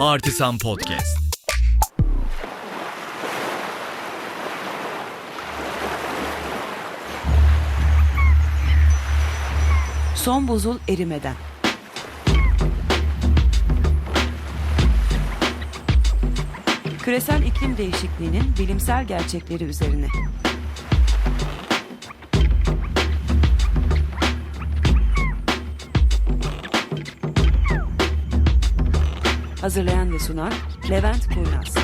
Artisan Podcast. Son buzul erimeden. Küresel iklim değişikliğinin bilimsel gerçekleri üzerine. Hazırlayan ve sunan Levent Kurnaz.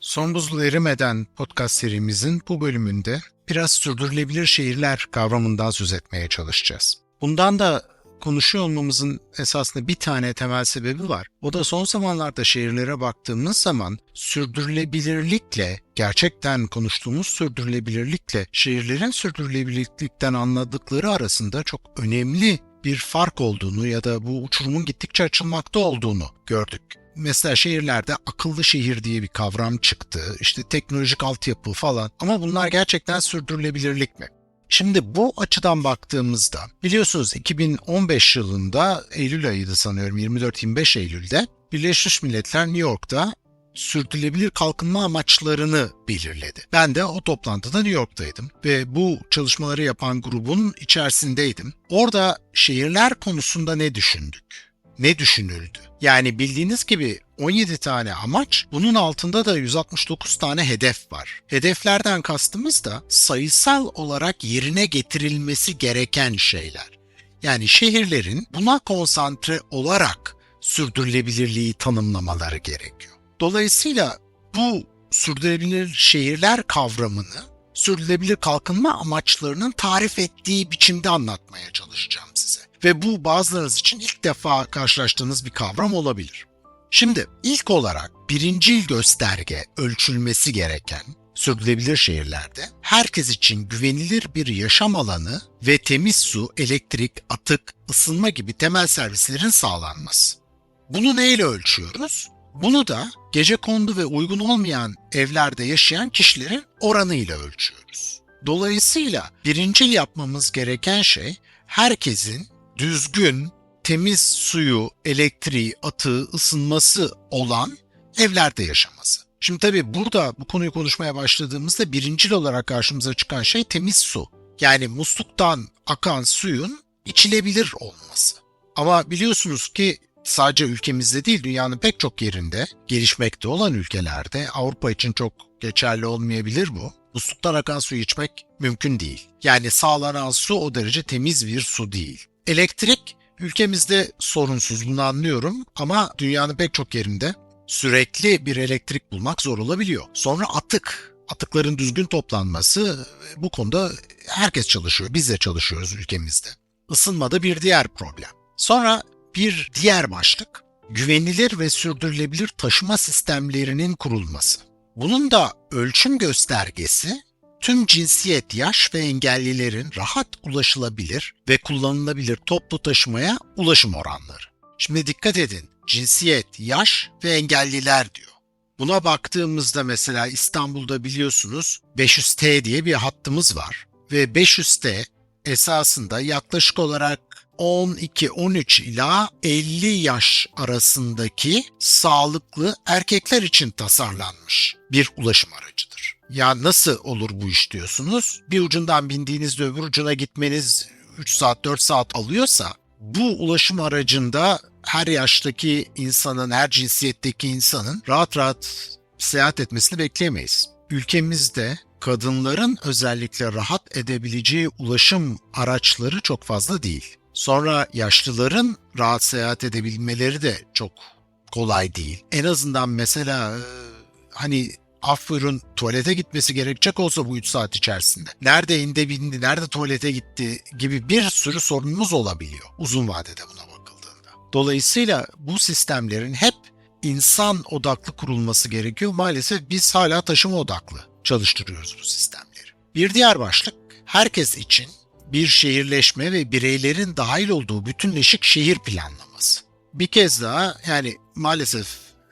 Son buzul erimeden podcast serimizin bu bölümünde biraz sürdürülebilir şehirler kavramından söz etmeye çalışacağız. Bundan da konuşuyor olmamızın esasında bir tane temel sebebi var. O da son zamanlarda şehirlere baktığımız zaman sürdürülebilirlikle, gerçekten konuştuğumuz sürdürülebilirlikle şehirlerin sürdürülebilirlikten anladıkları arasında çok önemli bir fark olduğunu ya da bu uçurumun gittikçe açılmakta olduğunu gördük. Mesela şehirlerde akıllı şehir diye bir kavram çıktı. İşte teknolojik altyapı falan. Ama bunlar gerçekten sürdürülebilirlik mi? Şimdi bu açıdan baktığımızda biliyorsunuz 2015 yılında Eylül ayıydı sanıyorum 24-25 Eylül'de Birleşmiş Milletler New York'ta sürdürülebilir kalkınma amaçlarını belirledi. Ben de o toplantıda New York'taydım ve bu çalışmaları yapan grubun içerisindeydim. Orada şehirler konusunda ne düşündük? Ne düşünüldü? Yani bildiğiniz gibi 17 tane amaç, bunun altında da 169 tane hedef var. Hedeflerden kastımız da sayısal olarak yerine getirilmesi gereken şeyler. Yani şehirlerin buna konsantre olarak sürdürülebilirliği tanımlamaları gerekiyor. Dolayısıyla bu sürdürülebilir şehirler kavramını sürdürülebilir kalkınma amaçlarının tarif ettiği biçimde anlatmaya çalışacağım size. Ve bu bazılarınız için ilk defa karşılaştığınız bir kavram olabilir. Şimdi ilk olarak birincil gösterge ölçülmesi gereken sürdürülebilir şehirlerde herkes için güvenilir bir yaşam alanı ve temiz su, elektrik, atık, ısınma gibi temel servislerin sağlanması. Bunu neyle ölçüyoruz? Bunu da gece kondu ve uygun olmayan evlerde yaşayan kişilerin oranıyla ölçüyoruz. Dolayısıyla birincil yapmamız gereken şey herkesin düzgün, temiz suyu, elektriği, atığı, ısınması olan evlerde yaşaması. Şimdi tabii burada bu konuyu konuşmaya başladığımızda birincil olarak karşımıza çıkan şey temiz su. Yani musluktan akan suyun içilebilir olması. Ama biliyorsunuz ki sadece ülkemizde değil dünyanın pek çok yerinde gelişmekte olan ülkelerde Avrupa için çok geçerli olmayabilir bu. Musluktan akan suyu içmek mümkün değil. Yani sağlanan su o derece temiz bir su değil. Elektrik ülkemizde sorunsuz bunu anlıyorum ama dünyanın pek çok yerinde sürekli bir elektrik bulmak zor olabiliyor. Sonra atık. Atıkların düzgün toplanması bu konuda herkes çalışıyor. Biz de çalışıyoruz ülkemizde. Isınma da bir diğer problem. Sonra bir diğer başlık güvenilir ve sürdürülebilir taşıma sistemlerinin kurulması. Bunun da ölçüm göstergesi tüm cinsiyet, yaş ve engellilerin rahat ulaşılabilir ve kullanılabilir toplu taşımaya ulaşım oranları. Şimdi dikkat edin, cinsiyet, yaş ve engelliler diyor. Buna baktığımızda mesela İstanbul'da biliyorsunuz 500T diye bir hattımız var ve 500T esasında yaklaşık olarak 12-13 ila 50 yaş arasındaki sağlıklı erkekler için tasarlanmış bir ulaşım aracıdır. Ya nasıl olur bu iş diyorsunuz? Bir ucundan bindiğinizde öbür ucuna gitmeniz 3 saat 4 saat alıyorsa bu ulaşım aracında her yaştaki insanın, her cinsiyetteki insanın rahat rahat seyahat etmesini bekleyemeyiz. Ülkemizde kadınların özellikle rahat edebileceği ulaşım araçları çok fazla değil. Sonra yaşlıların rahat seyahat edebilmeleri de çok kolay değil. En azından mesela e, hani af buyurun tuvalete gitmesi gerekecek olsa bu 3 saat içerisinde. Nerede indi bindi, nerede tuvalete gitti gibi bir sürü sorunumuz olabiliyor uzun vadede buna bakıldığında. Dolayısıyla bu sistemlerin hep insan odaklı kurulması gerekiyor. Maalesef biz hala taşıma odaklı çalıştırıyoruz bu sistemleri. Bir diğer başlık herkes için bir şehirleşme ve bireylerin dahil olduğu bütünleşik şehir planlaması. Bir kez daha yani maalesef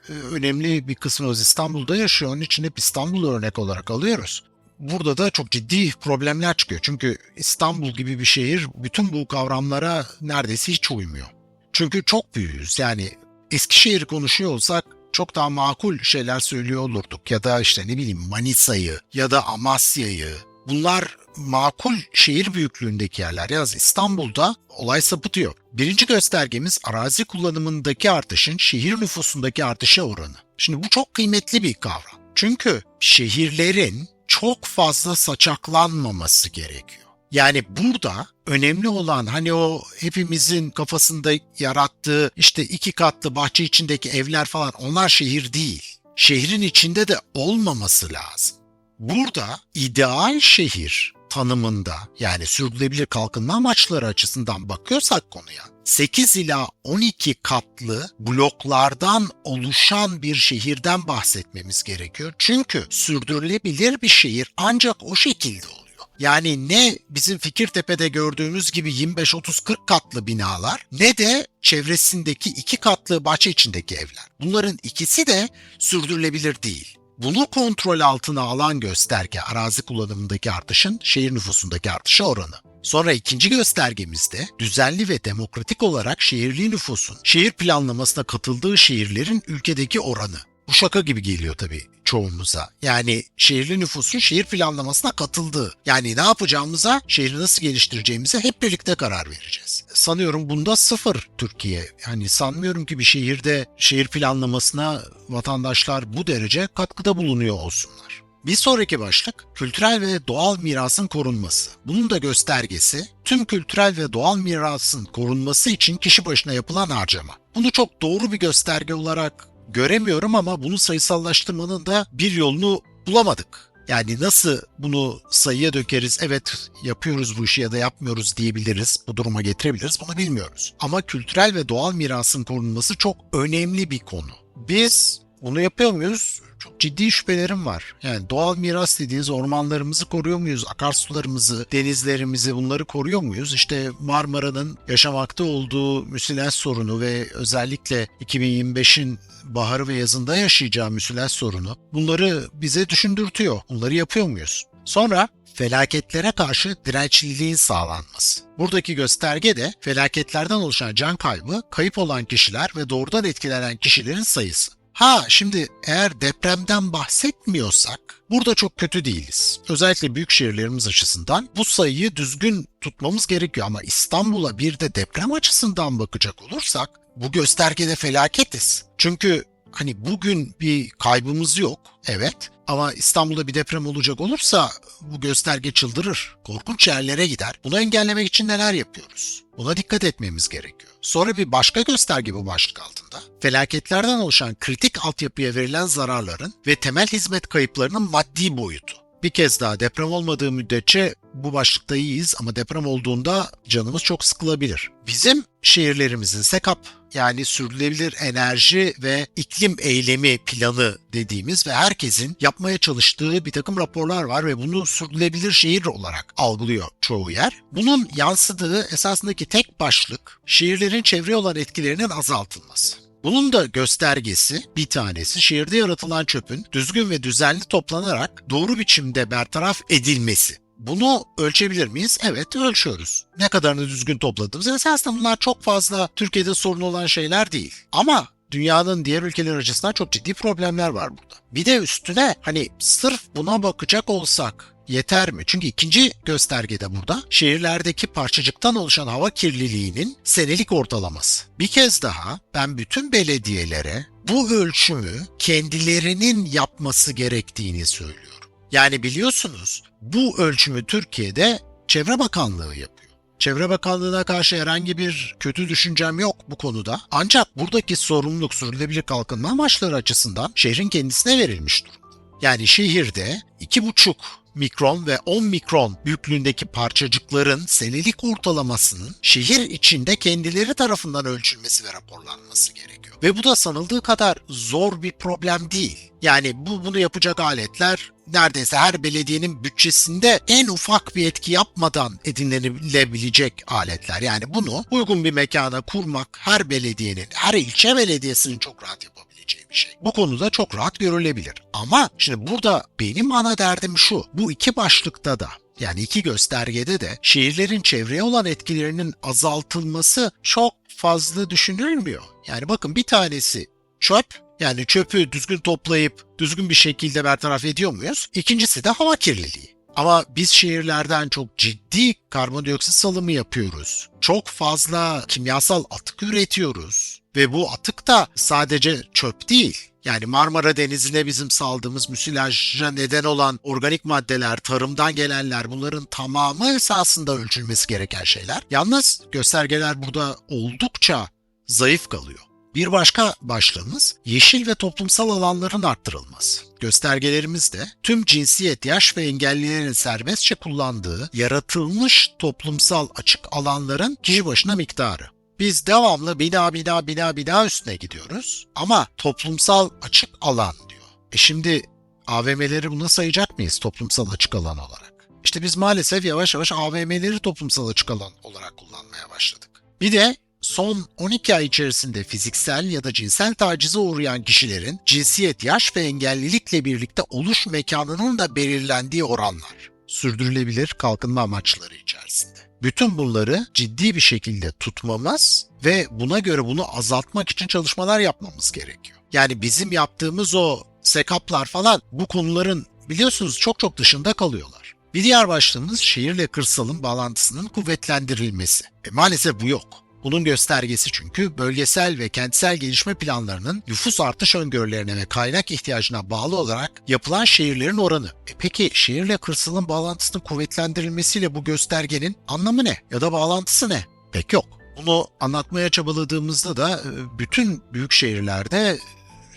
e, önemli bir kısmımız İstanbul'da yaşıyor. Onun için hep İstanbul'u örnek olarak alıyoruz. burada da çok ciddi problemler çıkıyor. Çünkü İstanbul gibi bir şehir bütün bu kavramlara neredeyse hiç uymuyor. Çünkü çok büyüğüz. Yani Eskişehir konuşuyor olsak çok daha makul şeyler söylüyor olurduk. Ya da işte ne bileyim Manisa'yı ya da Amasya'yı. Bunlar makul şehir büyüklüğündeki yerler. Yalnız İstanbul'da olay sapıtıyor. Birinci göstergemiz arazi kullanımındaki artışın şehir nüfusundaki artışa oranı. Şimdi bu çok kıymetli bir kavram. Çünkü şehirlerin çok fazla saçaklanmaması gerekiyor. Yani burada önemli olan hani o hepimizin kafasında yarattığı işte iki katlı bahçe içindeki evler falan onlar şehir değil. Şehrin içinde de olmaması lazım. Burada ideal şehir tanımında yani sürdürülebilir kalkınma amaçları açısından bakıyorsak konuya 8 ila 12 katlı bloklardan oluşan bir şehirden bahsetmemiz gerekiyor. Çünkü sürdürülebilir bir şehir ancak o şekilde oluyor. Yani ne bizim Fikirtepe'de gördüğümüz gibi 25-30-40 katlı binalar ne de çevresindeki iki katlı bahçe içindeki evler. Bunların ikisi de sürdürülebilir değil. Bunu kontrol altına alan gösterge arazi kullanımındaki artışın şehir nüfusundaki artışa oranı. Sonra ikinci göstergemizde düzenli ve demokratik olarak şehirli nüfusun şehir planlamasına katıldığı şehirlerin ülkedeki oranı. Bu şaka gibi geliyor tabii çoğumuza. Yani şehirli nüfusun şehir planlamasına katıldığı. Yani ne yapacağımıza, şehri nasıl geliştireceğimize hep birlikte karar vereceğiz. Sanıyorum bunda sıfır Türkiye. Yani sanmıyorum ki bir şehirde şehir planlamasına vatandaşlar bu derece katkıda bulunuyor olsunlar. Bir sonraki başlık kültürel ve doğal mirasın korunması. Bunun da göstergesi tüm kültürel ve doğal mirasın korunması için kişi başına yapılan harcama. Bunu çok doğru bir gösterge olarak göremiyorum ama bunu sayısallaştırmanın da bir yolunu bulamadık. Yani nasıl bunu sayıya dökeriz, evet yapıyoruz bu işi ya da yapmıyoruz diyebiliriz, bu duruma getirebiliriz bunu bilmiyoruz. Ama kültürel ve doğal mirasın korunması çok önemli bir konu. Biz bunu yapıyor muyuz? Çok ciddi şüphelerim var. Yani doğal miras dediğiniz ormanlarımızı koruyor muyuz? Akarsularımızı, denizlerimizi bunları koruyor muyuz? İşte Marmara'nın yaşamakta olduğu müsilaj sorunu ve özellikle 2025'in baharı ve yazında yaşayacağı müsilaj sorunu bunları bize düşündürtüyor. Bunları yapıyor muyuz? Sonra felaketlere karşı dirençliliğin sağlanması. Buradaki gösterge de felaketlerden oluşan can kaybı, kayıp olan kişiler ve doğrudan etkilenen kişilerin sayısı. Ha şimdi eğer depremden bahsetmiyorsak burada çok kötü değiliz. Özellikle büyük şehirlerimiz açısından bu sayıyı düzgün tutmamız gerekiyor ama İstanbul'a bir de deprem açısından bakacak olursak bu göstergede felaketiz. Çünkü hani bugün bir kaybımız yok evet ama İstanbul'da bir deprem olacak olursa bu gösterge çıldırır. Korkunç yerlere gider. Bunu engellemek için neler yapıyoruz? Buna dikkat etmemiz gerekiyor. Sonra bir başka gösterge bu başlık altında. Felaketlerden oluşan kritik altyapıya verilen zararların ve temel hizmet kayıplarının maddi boyutu. Bir kez daha deprem olmadığı müddetçe bu başlıkta iyiyiz ama deprem olduğunda canımız çok sıkılabilir. Bizim şehirlerimizin SEKAP yani sürdürülebilir enerji ve iklim eylemi planı dediğimiz ve herkesin yapmaya çalıştığı bir takım raporlar var ve bunu sürdürülebilir şehir olarak algılıyor çoğu yer. Bunun yansıdığı esasındaki tek başlık şehirlerin çevreye olan etkilerinin azaltılması. Bunun da göstergesi bir tanesi şehirde yaratılan çöpün düzgün ve düzenli toplanarak doğru biçimde bertaraf edilmesi. Bunu ölçebilir miyiz? Evet ölçüyoruz. Ne kadarını düzgün topladığımız. Esasında bunlar çok fazla Türkiye'de sorun olan şeyler değil. Ama dünyanın diğer ülkeler açısından çok ciddi problemler var burada. Bir de üstüne hani sırf buna bakacak olsak yeter mi? Çünkü ikinci göstergede burada şehirlerdeki parçacıktan oluşan hava kirliliğinin senelik ortalaması. Bir kez daha ben bütün belediyelere bu ölçümü kendilerinin yapması gerektiğini söylüyorum. Yani biliyorsunuz bu ölçümü Türkiye'de Çevre Bakanlığı yapıyor. Çevre Bakanlığı'na karşı herhangi bir kötü düşüncem yok bu konuda. Ancak buradaki sorumluluk sürdürülebilir kalkınma amaçları açısından şehrin kendisine verilmiş durumda. Yani şehirde 2,5 mikron ve 10 mikron büyüklüğündeki parçacıkların senelik ortalamasının şehir içinde kendileri tarafından ölçülmesi ve raporlanması gerekiyor. Ve bu da sanıldığı kadar zor bir problem değil. Yani bu bunu yapacak aletler neredeyse her belediyenin bütçesinde en ufak bir etki yapmadan edinilebilecek aletler. Yani bunu uygun bir mekana kurmak her belediyenin, her ilçe belediyesinin çok rahat bir şey. Bu konuda çok rahat görülebilir. Ama şimdi burada benim ana derdim şu. Bu iki başlıkta da yani iki göstergede de şehirlerin çevreye olan etkilerinin azaltılması çok fazla düşünülmüyor. Yani bakın bir tanesi çöp yani çöpü düzgün toplayıp düzgün bir şekilde bertaraf ediyor muyuz? İkincisi de hava kirliliği. Ama biz şehirlerden çok ciddi karbondioksit salımı yapıyoruz. Çok fazla kimyasal atık üretiyoruz. Ve bu atık da sadece çöp değil. Yani Marmara Denizi'ne bizim saldığımız müsilaja neden olan organik maddeler, tarımdan gelenler bunların tamamı esasında ölçülmesi gereken şeyler. Yalnız göstergeler burada oldukça zayıf kalıyor. Bir başka başlığımız yeşil ve toplumsal alanların arttırılması. Göstergelerimizde tüm cinsiyet, yaş ve engellilerin serbestçe kullandığı yaratılmış toplumsal açık alanların kişi başına miktarı. Biz devamlı bina bina bina bina üstüne gidiyoruz ama toplumsal açık alan diyor. E şimdi AVM'leri buna sayacak mıyız toplumsal açık alan olarak? İşte biz maalesef yavaş yavaş AVM'leri toplumsal açık alan olarak kullanmaya başladık. Bir de son 12 ay içerisinde fiziksel ya da cinsel tacize uğrayan kişilerin cinsiyet, yaş ve engellilikle birlikte oluş mekanının da belirlendiği oranlar. Sürdürülebilir kalkınma amaçları içerisinde. Bütün bunları ciddi bir şekilde tutmamız ve buna göre bunu azaltmak için çalışmalar yapmamız gerekiyor. Yani bizim yaptığımız o sekaplar falan bu konuların biliyorsunuz çok çok dışında kalıyorlar. Bir diğer başlığımız şehirle kırsalın bağlantısının kuvvetlendirilmesi. E maalesef bu yok. Bunun göstergesi çünkü bölgesel ve kentsel gelişme planlarının nüfus artış öngörülerine ve kaynak ihtiyacına bağlı olarak yapılan şehirlerin oranı. E peki şehirle kırsalın bağlantısının kuvvetlendirilmesiyle bu göstergenin anlamı ne ya da bağlantısı ne? Pek yok. Bunu anlatmaya çabaladığımızda da e, bütün büyük şehirlerde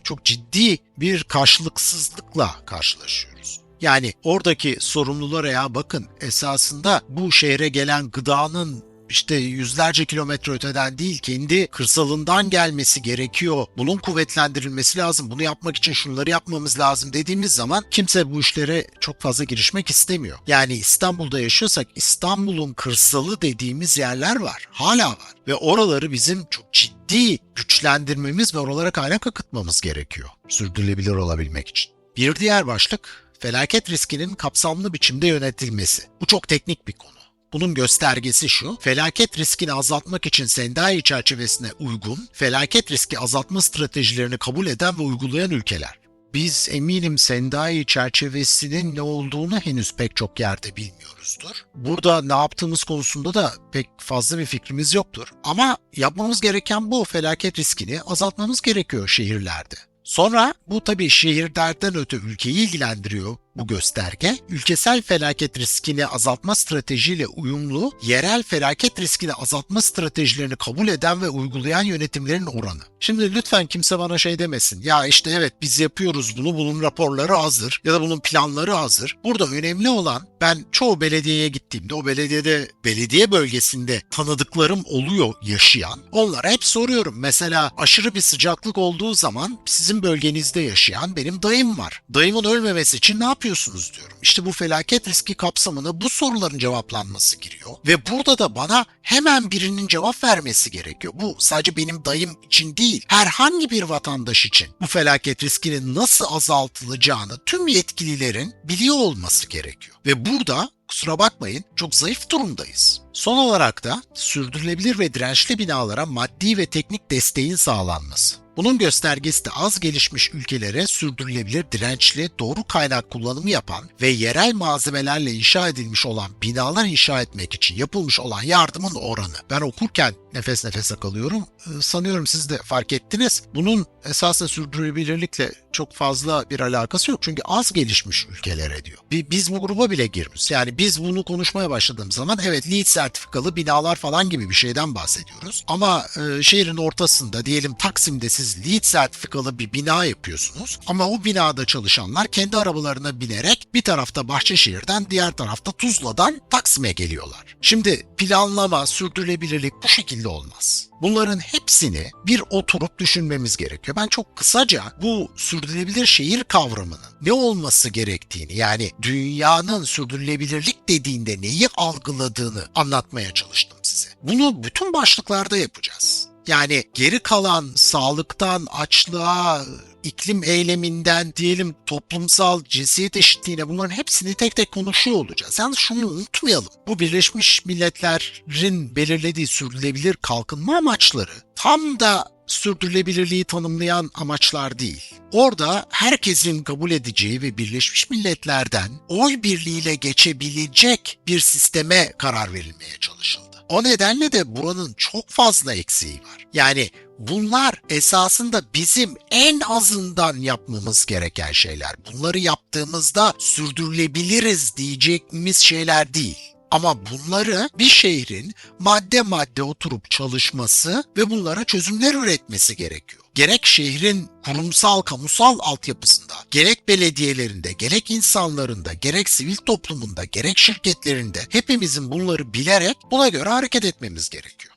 çok ciddi bir karşılıksızlıkla karşılaşıyoruz. Yani oradaki sorumlulara ya bakın esasında bu şehre gelen gıdanın işte yüzlerce kilometre öteden değil kendi kırsalından gelmesi gerekiyor. Bunun kuvvetlendirilmesi lazım. Bunu yapmak için şunları yapmamız lazım dediğimiz zaman kimse bu işlere çok fazla girişmek istemiyor. Yani İstanbul'da yaşıyorsak İstanbul'un kırsalı dediğimiz yerler var. Hala var. Ve oraları bizim çok ciddi güçlendirmemiz ve oralara kaynak akıtmamız gerekiyor. Sürdürülebilir olabilmek için. Bir diğer başlık felaket riskinin kapsamlı biçimde yönetilmesi. Bu çok teknik bir konu. Bunun göstergesi şu, felaket riskini azaltmak için Sendai çerçevesine uygun, felaket riski azaltma stratejilerini kabul eden ve uygulayan ülkeler. Biz eminim Sendai çerçevesinin ne olduğunu henüz pek çok yerde bilmiyoruzdur. Burada ne yaptığımız konusunda da pek fazla bir fikrimiz yoktur. Ama yapmamız gereken bu felaket riskini azaltmamız gerekiyor şehirlerde. Sonra bu tabii şehirlerden öte ülkeyi ilgilendiriyor bu gösterge. Ülkesel felaket riskini azaltma stratejiyle uyumlu, yerel felaket riskini azaltma stratejilerini kabul eden ve uygulayan yönetimlerin oranı. Şimdi lütfen kimse bana şey demesin. Ya işte evet biz yapıyoruz bunu, bunun raporları hazır ya da bunun planları hazır. Burada önemli olan ben çoğu belediyeye gittiğimde o belediyede belediye bölgesinde tanıdıklarım oluyor yaşayan. Onlara hep soruyorum. Mesela aşırı bir sıcaklık olduğu zaman sizin bölgenizde yaşayan benim dayım var. Dayımın ölmemesi için ne yapıyorsunuz diyorum. İşte bu felaket riski kapsamına bu soruların cevaplanması giriyor. Ve burada da bana hemen birinin cevap vermesi gerekiyor. Bu sadece benim dayım için değil, herhangi bir vatandaş için bu felaket riskinin nasıl azaltılacağını tüm yetkililerin biliyor olması gerekiyor. Ve burada kusura bakmayın çok zayıf durumdayız. Son olarak da sürdürülebilir ve dirençli binalara maddi ve teknik desteğin sağlanması. Bunun göstergesi de az gelişmiş ülkelere sürdürülebilir, dirençli, doğru kaynak kullanımı yapan ve yerel malzemelerle inşa edilmiş olan binalar inşa etmek için yapılmış olan yardımın oranı. Ben okurken nefes nefese kalıyorum. Ee, Sanıyorum siz de fark ettiniz. Bunun esasında sürdürülebilirlikle çok fazla bir alakası yok. Çünkü az gelişmiş ülkelere diyor. Bi- Biz bu gruba bile girmiyoruz. Yani biz bunu konuşmaya başladığımız zaman evet LEED sertifikalı binalar falan gibi bir şeyden bahsediyoruz. Ama e, şehrin ortasında diyelim Taksim'de siz LEED sertifikalı bir bina yapıyorsunuz. Ama o binada çalışanlar kendi arabalarına binerek bir tarafta Bahçeşehir'den diğer tarafta Tuzla'dan Taksim'e geliyorlar. Şimdi planlama, sürdürülebilirlik bu şekilde olmaz. Bunların hepsini bir oturup düşünmemiz gerekiyor. Ben çok kısaca bu sürdürülebilir şehir kavramının ne olması gerektiğini yani dünyanın sürdürülebilirlik dediğinde neyi algıladığını anlatmaya çalıştım size. Bunu bütün başlıklarda yapacağız. Yani geri kalan sağlıktan açlığa, iklim eyleminden diyelim toplumsal cinsiyet eşitliğine bunların hepsini tek tek konuşuyor olacağız. Yalnız şunu unutmayalım. Bu Birleşmiş Milletler'in belirlediği sürdürülebilir kalkınma amaçları tam da sürdürülebilirliği tanımlayan amaçlar değil. Orada herkesin kabul edeceği ve Birleşmiş Milletler'den oy birliğiyle geçebilecek bir sisteme karar verilmeye çalışıldı. O nedenle de buranın çok fazla eksiği var. Yani bunlar esasında bizim en azından yapmamız gereken şeyler. Bunları yaptığımızda sürdürülebiliriz diyeceğimiz şeyler değil. Ama bunları bir şehrin madde madde oturup çalışması ve bunlara çözümler üretmesi gerekiyor. Gerek şehrin kurumsal, kamusal altyapısında, gerek belediyelerinde, gerek insanlarında, gerek sivil toplumunda, gerek şirketlerinde hepimizin bunları bilerek buna göre hareket etmemiz gerekiyor.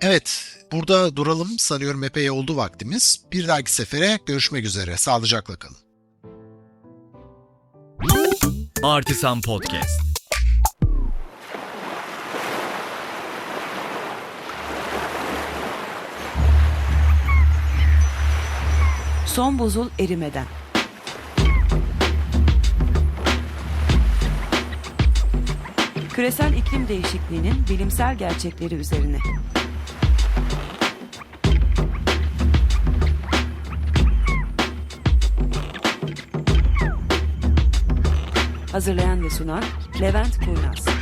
Evet, burada duralım. Sanıyorum epey oldu vaktimiz. Bir dahaki sefere görüşmek üzere. Sağlıcakla kalın. Artisan Podcast. Son buzul erimeden. Küresel iklim değişikliğinin bilimsel gerçekleri üzerine. Hazırlayan ve sunan Levent Kurnaz.